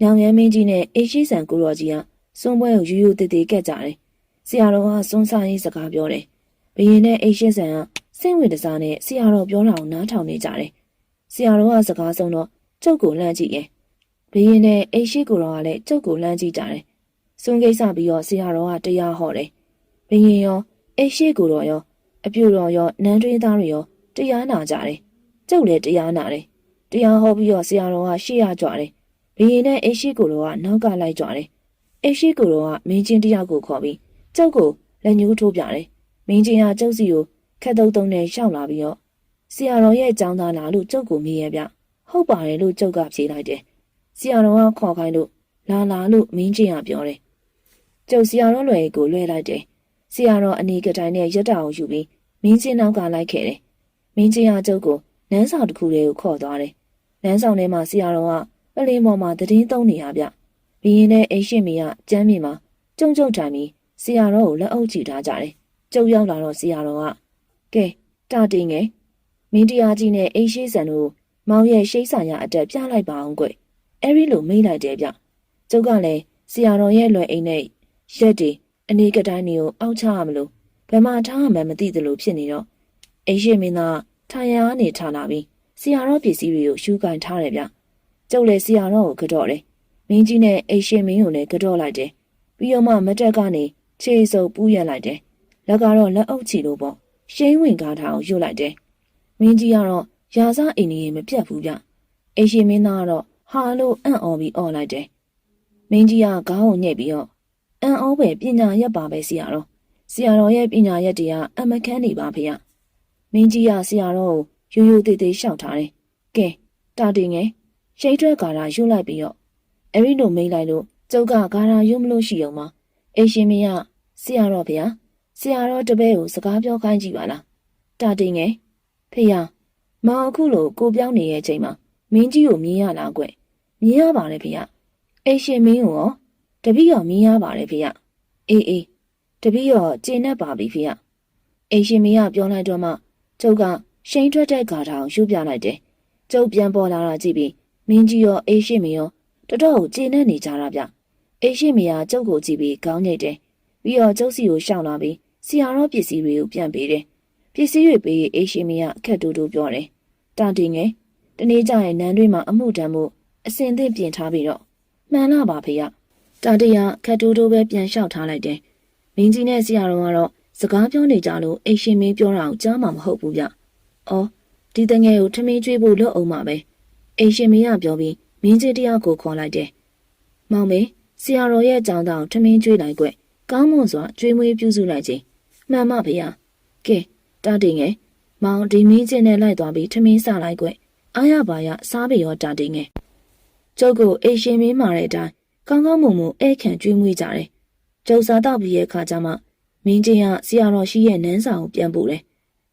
ညောင်ရမ်းမင်းကြီးနဲ့အေရှိဆန်ကိုရောကြီးကစွန်ပွဲကိုယူယူတည်တည်ကက်ကြတယ်ဆရာတော်ကစွန်စားရေးစကားပြောတယ်ဘရင်နဲ့အေရှိဆန်ကစိတ်ဝင်တစားနဲ့ဆရာတော်ပြောတာကိုနားထောင်နေကြတယ်ဆရာတော်ကစကားဆုံးတော့ကျုပ်ကိုလှမ်းကြည့်ရဲ့ဘရင်နဲ့အေရှိကိုရောကလည်းကျုပ်ကိုလှမ်းကြည့်ကြတယ်စွန်ကိစ္စပြီးတော့ဆရာတော်ကတရားဟောတယ် ဘရင်ရောအေရှိကိုရောရောအပြူတော်ရောနန်းတွင်းသားတွေရောတရားနာကြတယ်။ကျုပ်လည်းတရားနာတယ်။တရားဟောပြီးတော့ဆရာတော်ကရှေ့ရကြွတယ်။ဘရင်နဲ့အိရှိကိုတော်ကနောက်ကလိုက်ကြွတယ်။အိရှိကိုတော်ကမင်းချင်းတယောက်ကိုခေါ်ပြီးကျုပ်ကိုလက်ညှိုးထိုးပြတယ်။မင်းချင်းကကျုပ်စီကိုခက်တုံတုံနဲ့ရှောက်လာပြီးတော့ဆရာတော်ရဲ့ကြောင်းသားလားလို့ကျုပ်ကိုမေးရဗျ။ဟုတ်ပါတယ်လို့ကျုပ်ကဖြေလိုက်တယ်။ဆရာတော်ကခေါ်ခိုင်းလို့လာလာလို့မင်းချင်းကပြောတယ်။ကျုပ်ဆရာတော်လွယ်ကိုလွှဲလိုက်တယ်။ ဆရာတော်အနေကတိုင်းနဲ့ရက်တာကိုယူပြီးမင်းချင်းနောက်ကလိုက်ခဲ့တယ်။မင်းချင်းအကျုပ်ကိုနန်းဆောင်တစ်ခုတည်းကိုခေါ်သွားတယ်။နန်းဆောင်ထဲမှာဆရာတော်ကပလင်းပေါ်မှာတည်င်းသုံးနေရဗျ။ဘီရင်နဲ့အိရှိမီကကျမ်းမြေမှာကြုံကြုံထိုင်ပြီးဆရာတော်ကိုလက်အုပ်ချီထားကြတယ်။ကျုပ်ရောက်လာတော့ဆရာတော်ကကဲတာတင်ငယ်မင်းတရားကြီးနဲ့အိရှိဆန်တို့မောင်ရဲ့ရှိတ်ဆာရအတက်ပြလိုက်ပါအောင်ကွ။အဲဒီလိုမိတ်လိုက်တယ်ဗျ။ကျုပ်ကလည်းဆရာတော်ရဲ့လွယ်အိမ်နဲ့ရက်တွေ အနေကတိုင်းတွေကိုအောက်ချရမလို့ဘယ်မှာထားမှမသိသလိုဖြစ်နေတော့အိရှိမင်းသားထိုင်ရကနေထားလာပြီးဆရာတော်ပစ္စည်းတွေကိုရှူကန်ထားတယ်ဗျကျုပ်လည်းဆရာတော်ကိုကြော့တယ်မင်းကြီးနဲ့အိရှိမင်းကိုလည်းကြော့လိုက်တယ်ပြီးတော့မှမတက်ကနေခြေစုပ်ပူးရလိုက်တယ်လက်ကတော့လက်အုပ်ချီလို့ပေါ့ရှိန်ဝင်ကားထားအောင်ယူလိုက်တယ်မင်းကြီးကတော့ရာစားအိမ်ကြီးမပြတ်ဘူးဗျအိရှိမင်းသားကတော့ဟာလို့အံ့ဩပြီးអော်လိုက်တယ်မင်းကြီးကခေါင်းကိုညှိပြီးတော့ အံ့ဩပဲပညာရက်ပါပဲဆရာတော်ဆရာတော်ရဲ့ပညာရက်တွေကအမခန်းနေပါဖေရမင်းကြီးကဆရာတော်ကိုရိုးရိုးသေးသေးရှောက်ထားတယ်ကဲတာတင်ငယ်ရှိတ်ထွက်ကာတာယူလိုက်ပြီးတော့အဲ့ဒီလိုမိတ်လိုက်လို့ကျုပ်ကကာတာယူမလို့ရှိအောင်မအိရှင်မင်းကဆရာတော်ဗျာဆရာတော်တပည့်ကိုစကားပြောခိုင်းကြည့်ပါလားတာတင်ငယ်ဖေရမောင်အခုလိုကိုပြောင်းနေရဲ့အချိန်မှာမင်းကြီးကိုမြင်ရလားကွမြင်ရပါတယ်ဖေရအိရှင်မင်းကိုရော တပည့်ရောမြင်ရပါတယ်ဖေရအေးအေးတပည့်ရောကျင့်တတ်ပါပြီဖေရအိရှင်မင်းကပြောလိုက်တော့မှကျုပ်ကရှိန်ထွက်တဲ့ဂါထာကိုယူပြလိုက်တယ်ကျုပ်ပြန်ပေါ်လာတာကြည့်ပြီးမင်းကြီးရောအိရှင်မင်းရောတော်တော်ကိုကျင့်တတ်နေကြတာဗျအိရှင်မင်းကကျုပ်ကိုကြည့်ပြီးခေါင်းညိတ်တယ်ပြီးတော့ကျုပ်စီကိုရှောက်လာပြီးဆရာတော်ပစ္စည်းတွေကိုပြန်ပေးတယ်ပစ္စည်းတွေပေးအိရှင်မင်းကအခက်တူတူပြောတယ်တာတင်ငယ်တနေ့ကျရင်နန်းတွင်းမှာအမှုတမ်းမှုအစင်သင့်ပြင်ထားပြီးတော့မှန်လားပါဖေရ တာတရခက်တူတူပဲပြန်လျှောက်ထားလိုက်တယ်မင်းကြီးနဲ့ဆရာတော်ကတော့စကားပြောနေကြလို့အိရှင်မင်းပြောတာကိုကြားမှာမဟုတ်ဘူးဗျအော်ဒီတငယ်ကိုထမင်းကျွေးဖို့လုပ်အောင်ပါပဲအိရှင်မင်းကပြောပြီးမင်းကြီးတယောက်ကိုခေါ်လိုက်တယ်မောင်မေဆရာတော်ရဲ့အကြောင်းတောင်ထမင်းကျွေးလိုက်ကွကောင်းမွန်စွာကျွေးမွေးပြုစုလိုက်ခြင်းမှန်ပါဖေရကဲတာတင်ငယ်မောင်ဒီမင်းချင်းနဲ့လိုက်သွားပြီးထမင်းစလိုက်ကွအားရပါရစားပေရောတာတင်ငယ်ကျုပ်ကိုအိရှင်မင်းမာတဲ့အတိုင်း ကောင်းကောင်းမွန်မွန်ဧခံကျွေးမွေးကြတယ်ကျုပ်စားတော့ပြီးရဲ့ခါကျမှမင်းချင်းကဆရာတော်ရှိရဲ့နန်းစာကိုပြန်ပို့တယ်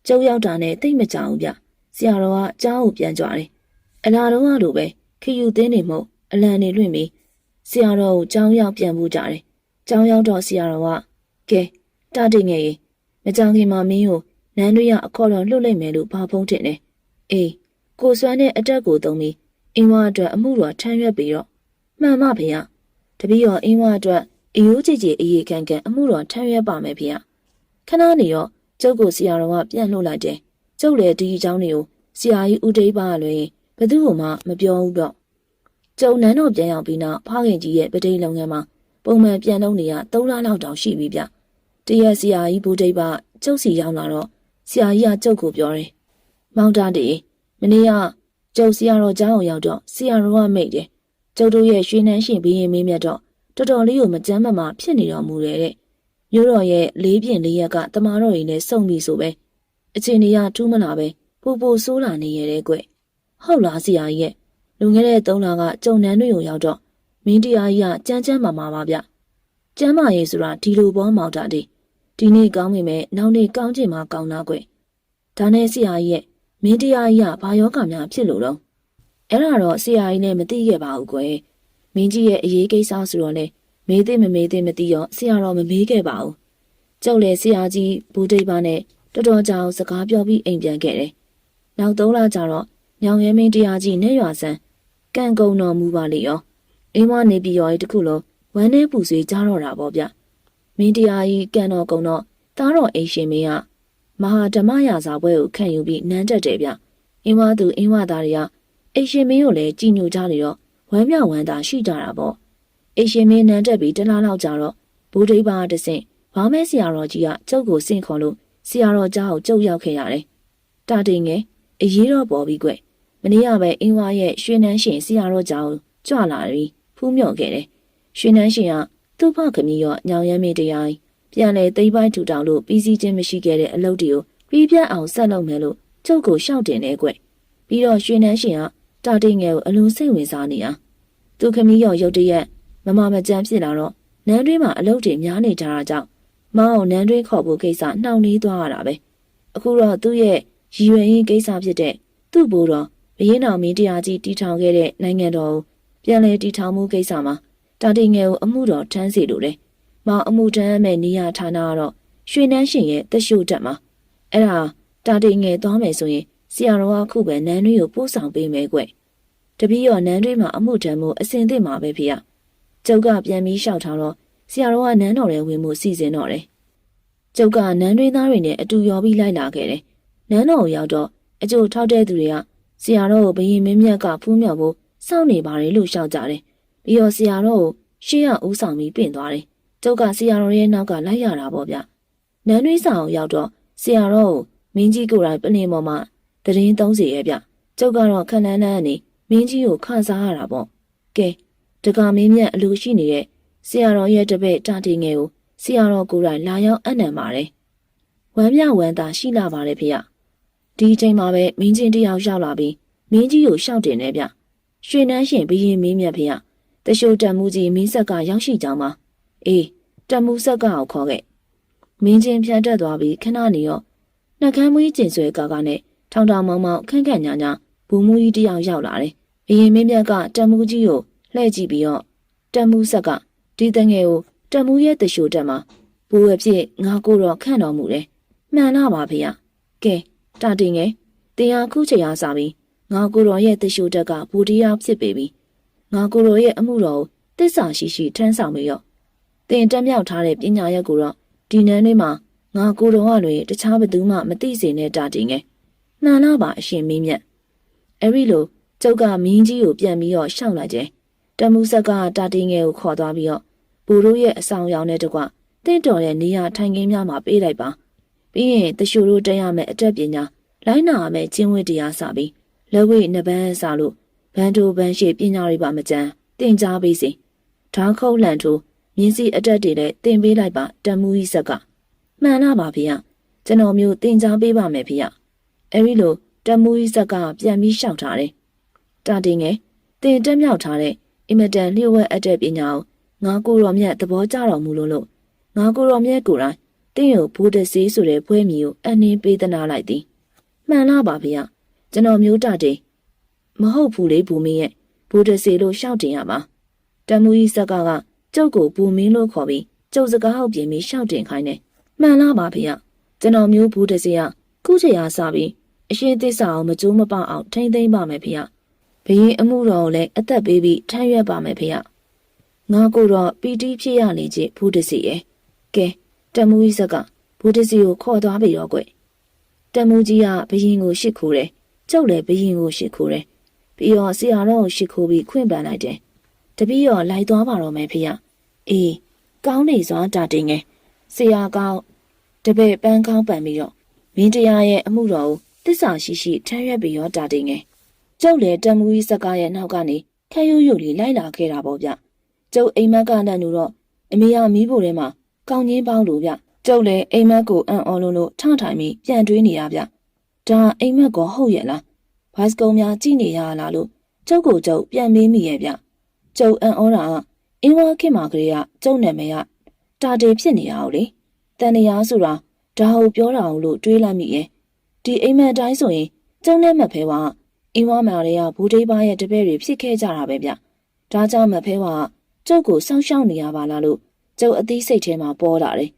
ကျုပ်ရောက်တာနဲ့တိတ်မကြဘူးဗျဆရာတော်ကအเจ้าကိုပြန်ကြွတယ်အလားတော့လိုပဲခယူသင်းနေမို့အလံနေလွင့်ပြီးဆရာတော်ကိုเจ้าရောက်ပြန်ပို့ကြတယ်เจ้าရောက်တော့ဆရာတော်ကကဲတာတင်ငယ်ရေမကြောင်ခင်မှာမင်းကိုနန်းတွေကအခေါ်တော်လွတ်လိုက်မယ်လို့ဘာဖုံးတင်တယ်အေးကိုစွမ်းတဲ့အတက်ကိုသုံးပြီးအင်းဝအတွက်အမှုတော်ထမ်းရွက်ပြီးတော့မှန်မဖေရ တပည့်တော်အင်းဝအတွက်အယိုးကြည်ကြည်အေးကန်ကန်အမှုတော်ထမ်းရွက်ပါမယ်ဖေရခဏနေတော့ကျုပ်ကိုဆရာတော်ကပြန်လှုပ်လိုက်တယ်ကျုပ်လည်းဒီအကြောင်းတွေကိုဆရာကြီးဦးတိတ်ပါလွင်ဘယ်သူမှမပြောဘူးတော့ကျုံနန်းတော်ပြန်ရောက်ပြီးနောက်ဖခင်ကြီးရဲ့ပဋိလုံငန်းမှာပုံမှန်ပြန်လုပ်နေရ3လလောက်တောင်ရှိပြီဗျတရက်ဆရာကြီးဘူတိတ်ပါကျုပ်စီရောက်လာတော့ဆရာကြီးကကျုပ်ကိုပြောတယ်မောင်တာတေမနေ့ကကျုပ်ဆရာတော်ကျောင်းကိုရောက်တော့ဆရာတော်ကမိတ်တယ် ကျုပ်တို့ရဲ့ရွှေနှန်းရှင်ဘီရင်မင်းမြတ်တော့တော်တော်လေးကိုမကြမ်းမမာဖြစ်နေတော်မူတယ်တဲ့မြို့တော်ရဲ့လေးပြင်လေးရက်ကတမာတော်ကြီးနဲ့စုံပြီဆိုပဲအချိန်ကြီးကထူးမလာပဲပူပူဆိုးလာနေရတဲ့ကွဟုတ်လားဆရာကြီးရဲ့လူငယ်တဲ့သုံးလကကြုံနန်းတွေကိုရောက်တော့မင်းတရားကြီးကကြမ်းကြမ်းမာမာပါဗျကျမ်းမာရေးဆိုတာဒီလိုပေါ်မောက်တာဒီဒီနေ့ကောင်းမိမယ်နောက်နေ့ကောင်းချင်မှကောင်းတာကွဒါနဲ့ဆရာကြီးရဲ့မင်းတရားကြီးကဘာယောဂများဖြစ်လို့တော့ အဲ့ဒါတော့ဆရာကြီးနဲ့မသိခဲ့ပါဘူးကွယ်မင်းကြီးရဲ့အရေးကိစ္စဆိုတော့လေမေးသိမမေးသိမသိရောဆရာတော်မမေးခဲ့ပါဘူးကျုပ်လည်းဆရာကြီးဘူဒိတ်ပါနဲ့တော်တော်ကြာအောင်စကားပြောပြီးအိမ်ပြန်ခဲ့တယ်နောက်သုံးလကြာတော့ညောင်ရဲမင်းတရားကြီးနဲ့ရွာဆန်းကန့်ကုံတော်မူပါလေရောအင်းမနေပြီးရောတခုလုံးဝမ်းနေပူဆွေးကြတော့တာပေါ့ဗျမင်းတရားကြီးကန့်တော်ကုံတော့တားတော်အိမ်ရှင်မင်းကမဟာဓမ္မရာဇာပွဲကိုခံယူပြီးနန်းတက်တယ်ဗျအင်းဝသူအင်းဝသားတွေက အိမ်ရှင်မင်းကိုလည်းကြည်ညိုကြလေတော့ဝမ်းမြောက်ဝမ်းသာရှိကြတာပေါ့အိမ်ရှင်မင်းနန်းတက်ပြီးတလားလောက်ကြာတော့ဘူဒိဘာတဆင့်ဘာမဲဆရာတော်ကြီးကကျုပ်ကိုစင့်ခေါ်လို့ဆရာတော်เจ้าကိုကျုပ်ရောက်ခဲ့ရတယ်တာတင်ငယ်အရေးတော့ပေါ်ပြီးကွမနေ့ကပဲအင်းဝါရဲ့ရွှေနှန်းရှင်ဆရာတော်เจ้าကြွလာပြီးဖူးမြော့ခဲ့တယ်ရွှေနှန်းရှင်ကသူ့ဖခမီးရောညောင်ရဲမေတရားပြန်လေသိမ့်ပိုင်းထူတောင်လို့ပြီးစီးခြင်းမရှိခဲ့တဲ့အလုပ်တွေကိုပြီးပြတ်အောင်ဆက်လုပ်မယ်လို့ကျုပ်ကိုရှောက်တင်နေကွပြီးတော့ရွှေနှန်းရှင်က တာတိငယ်ကိုအလွန်စိတ်ဝင်စားနေတာသူခမီးရောရုတ်တရက်မမမကြမ်းဖြစ်လာတော့နန်းတွင်းမှာအလုပ်တွေများနေကြတာကြောင့်မောင်အောင်နန်းတွင်းခေါ်ဖို့ကိစ္စနှောင့်နှေးသွားရတာပဲအခုတော့သူ့ရဲ့ရည်ရွယ်ရင်းကိစ္စဖြစ်တဲ့သူ့ဘိုးတော်ဘရင်တော်မင်းတရားကြီးတီထောင်ခဲ့တဲ့နိုင်ငံတော်ကိုပြန်လည်တီထောင်မှုကိစ္စမှာတာတိငယ်ကိုအမှုတော်ထမ်းစီလိုတယ်။မောင်အမှုထမ်းမဲ့နေရဌာနကတော့ရွှေနှန်းရှင်ရဲ့တရှို့တက်မှာအဲ့ဒါတာတိငယ်သွားမယ်ဆိုရင် ဆရာတော်ကခုပဲနန်းတွင်းကိုပို့ဆောင်ပေးမယ်ကွ။တပည့်ရောနန်းတွင်းမှာအမှုထမ်းမှုအစင်သစ်မှာပဲဖေ။ကျုပ်ကပြန်ပြီးလျှောက်ထားတော့ဆရာတော်ကနန်းတော်ထဲဝင်မှုစီစဉ်တော့တယ်။ကျုပ်ကနန်းတွင်းသားတွေနဲ့အတူရောပြီးလိုက်လာခဲ့တယ်။နန်းတော်ကိုရောက်တော့အကျိုးထောက်တဲ့သူတွေကဆရာတော်ကိုဘယင်မင်းမြတ်ကဖူးမြော်ဖို့စောင့်နေပါတယ်လို့ရှောက်ကြတယ်။ပြီးတော့ဆရာတော်ကိုရှေ့ရဦးဆောင်ပြီးပြင်သွားတယ်။ကျုပ်ကဆရာတော်ရဲ့နောက်ကလိုက်ရတာပေါ့ဗျ။နန်းတွင်းဆောင်ရောက်တော့ဆရာတော်ကိုမင်းကြီးကိုယ်တိုင်ပလင်ပေါ်မှာ တရင်သုံးစီရဲ့ဗျ။ကျုပ်ကတော့ခဏန်းန်းကနေမင်းကြီးကိုခစားရတာပေါ့ကဲတကာမင်းမြတ်အလိုရှိနေတဲ့ဆရာတော်ရဲ့တပည့်တာတင်ငယ်ကိုဆရာတော်ကိုယ်တိုင်လာရောက်အနံပါတယ်ဝမ်းမြဝမ်းသာရှိလာပါတယ်ဖေ။ဒီအချိန်မှာပဲမင်းချင်းတယောက်ရောက်လာပြီးမင်းကြီးကိုရှောက်တင်နေဗျ။ရွှေနှန်းရှင်ဘရင်မင်းမြတ်ဖေ။တရှိုးတန်မှုကြီးမင်းဆက်ကရောက်ရှိကြောင်းပါ။အေးတန်မှုဆက်ကကိုခေါ်ခဲ့။မင်းချင်းဖြန်တက်သွားပြီးခဏနေရောနှကမ်းမွေးကျင်ဆွဲကာကနဲ့ ထောင်ထောင်မောင်မောင်ခန့်ခန့်ညာညာဘူမူကြီးတယောက်ရောက်လာတယ်။ဘရင်မင်းမြတ်ကတန်မှုကြီးကိုလှည့်ကြည့်ပြီးတော့တန်မှုဆက်ကဒီတငယ်ကိုတန်မှုရဲ့တရှိုးတက်မှာဘူအဖြစ်ငါကိုတော့ခန့်တော်မူတယ်။မှန်လားပါဖေ။ကဲတာတင်ငယ်တရားခုချရာစာပြီးငါကိုတော်ရဲ့တရှိုးတက်ကဘူတရားဖြစ်ပေပြီ။ငါကိုတော်ရဲ့အမှုတော်ကိုတစ္ဆာရှိရှိထမ်းဆောင်ပြီးတော့တင်တက်မြောက်ထားတဲ့ပညာရက်ကိုတော့ဒီနန်းလေးမှာငါကိုတော်ကလွေတခြားဘသူမှမသိစေနဲ့တာတင်ငယ်မှ န်လားပါအရှင်မင်းမြတ်အဲ့ဒီလိုကျုပ်ကမင်းကြီးကိုပြန်ပြီးတော့ရှောက်လိုက်တယ်တမှုဆက်ကတာတင်ငယ်ကိုခေါ်သွားပြီးတော့ဘူတို့ရဲ့အဆောင်ရောင်နဲ့တကွတင့်တော်တဲ့နေရာထိုင်ခင်းများမှာပေးလိုက်ပါပြီးရင်တရှိုတို့တက်ရမယ်အတက်ပညာလိုင်းနာရမယ်ကျင့်ဝတ်တရားစပြီးလက်ဝိနှစ်ပန်းစားလို့ဘန်တိုဘန်ရှိပညာတွေပါမကြမ်းတင်ကြားပေးစီဓာခုတ်လန်ထိုးမြင်းစီအတက်တွေလည်းတင်ပေးလိုက်ပါတမှုကြီးဆက်ကမှန်လားပါဖေ။ကျွန်တော်မျိုးတင်ကြားပေးပါမယ်ဖေ။ အဲဒီလိုတမှုကြီးဆက်ကပြန်ပြီးရှောက်ထားတယ်။တာတင်ငယ်တင်တက်မြောက်ထားတဲ့အင်မတန်လျှို့ဝှက်အပ်တဲ့ပညာကိုငါကိုရောမြတ်သဘောကျတော်မူလို့လို့ငါကိုရောမြတ်ကိုယ်တိုင်တင်းကိုဘိုးတစေးဆိုတဲ့ဖွဲမီကိုအနှင်းပေးသနာလိုက်သည်မှန်လားပါဗျာကျွန်တော်မျိုးတတင်မဟုတ်ဘူးလေဘူမင်းရဲ့ဘိုးတစေးလို့ရှောက်တင်ရပါတမူကြီးဆက်ကကကျုပ်ကိုဘူမင်းလို့ခေါ်ပြီးကျုပ်စကားဟုတ်ပြင်ပြီးရှောက်တင်ခိုင်းတယ်မှန်လားပါဗျာကျွန်တော်မျိုးဘိုးတစေးကခုချရာစပြီး အရှင်သစ္စာအောင်မကြိုးမပအောင်ထိမ့်သိမ့်ပါမယ်ဖေ။ဘရင်အမှုတော်ကိုလည်းအသက်ပေးပြီးထမ်းရွက်ပါမယ်ဖေ။ငါကိုတော့ပီတီဖြစ်ရလေချေဘုဒ္ဓစီရဲ့။ကဲတမူကြီးဆက်ကဘုဒ္ဓစီကိုခေါ်သွားပြီတော့ကွ။တမူကြီးကဘရင်ကိုရှစ်ခိုးတယ်။ကျုပ်လည်းဘရင်ကိုရှစ်ခိုးတယ်။ပြီးတော့ဆရာတော်ကိုရှစ်ခိုးပြီးခွင့်ပန်လိုက်တယ်။တပည့်တော်လိုက်သွားပါတော့မယ်ဖေ။အေးကောင်းနေစွာတာတင်ငယ်။ဆရာကောင်းတပည့်ပန်းကောင်းပန်ပြီးတော့မင်းတရားရဲ့အမှုတော်ကို တစ္ဆာရှိရှိထမ်းရွက်ပြီးတော့တာတင်ငယ်ကျုပ်လည်းတမူကြီးစကားရဲ့နောက်ကနေခက်ရွရွလေးလိုက်လာခဲ့တာပေါ့ဗျကျုပ်အိမ်မက်ကနဲ့လို့တော့အမေကမီးဖို့ထဲမှာကောင်းချင်းပေါင်းလို့ဗျကျုပ်လည်းအိမ်မက်ကိုအံ့အော်လို့လို့ထထိုင်ပြီးပြန်တွေးနေရဗျဒါအိမ်မက်ကောဟုတ်ရဲ့လားဘိုက်စကုံများကြည့်နေရလားလို့ကျုပ်ကိုကျုပ်ပြန်မေးမိရဲ့ဗျကျုပ်အံ့ဩတာကအင်းဝါခင်မာကလေးကကျုပ်နာမည်ကတာတေဖြစ်နေရအောင်လေတန်တရားဆိုတာဒါဟုတ်ပြောတာအောင်လို့တွေးလိုက်မိရဲ့ ဒီအိမ်မက်အတိုင်းဆိုရင်ကျုံနဲ့မဖဲကအင်းဝါမာတွေကဘူဒိပါရဲ့တပည့်တွေဖြစ်ခဲ့ကြတာပဲဗျဒါကြောင့်မဖဲကကျုပ်ကိုစောင့်ရှောက်နေရပါလားလို့ကျုပ်အသီးစိတ်ထဲမှာပေါ်လာတယ်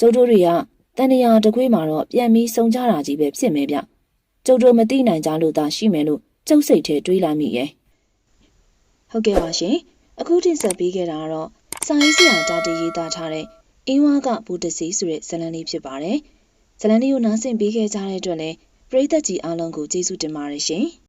ကျုပ်တို့တွေကတန်တရားတကွေးမှာတော့ပြန်ပြီးစုံကြတာကြီးပဲဖြစ်မယ်ဗျကျုပ်တို့မသိနိုင်ကြလို့သာရှိမယ်လို့ကျုပ်စိတ်ထဲတွေးလိုက်မိရဲ့ဟုတ်ကဲ့ပါရှင်အခုတင်ဆက်ပေးခဲ့တာကတော့စာရေးဆရာတာတီရေးသားထားတဲ့အင်းဝါကဘူတစီဆိုတဲ့ဇာတ်လမ်းလေးဖြစ်ပါတယ် ဇာတ်လမ်းလေးကိုနားဆင်ပေးခဲ့ကြတဲ့အတွက်လည်းပရိသတ်ကြီးအားလုံးကိုကျေးဇူးတင်ပါတယ်ရှင်